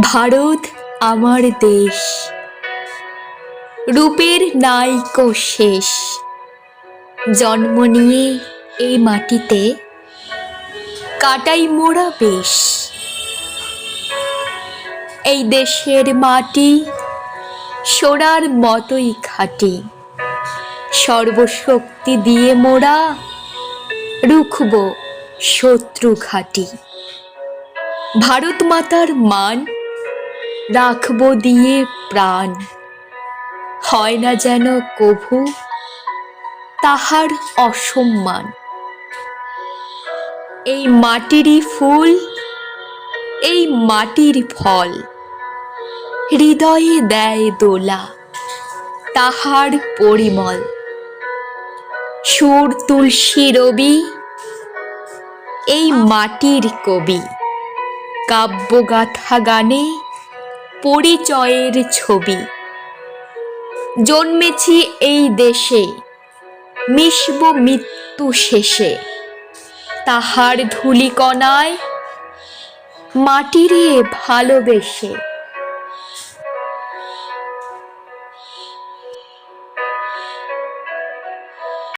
ভারত আমার দেশ। রূপের নাইকো শেষ। জন্ম নিয়ে এই মাটিতে কাটাই মোড়া বেশ। এই দেশের মাটি সোনার মতোই খাঁটি। সর্বশক্তি দিয়ে মোড়া রুখব শত্রু ঘাটি। ভারত মাতার মান রাখব দিয়ে প্রাণ। হয় না যেন কভু তাহার অসম্মান। এই মাটিরই ফুল, এই মাটির ফল, হৃদয়ে দেয় দোলা তাহার পরিমল। সুর তুলসী রবি, এই মাটির কবি, কাব্যগাথা গানে পরিচয়ের ছবি। জন্মেছি এই দেশে মিশব মৃত্যু শেষে। তাহার ধুলিকণায় মাটিরে ভালোবেসে।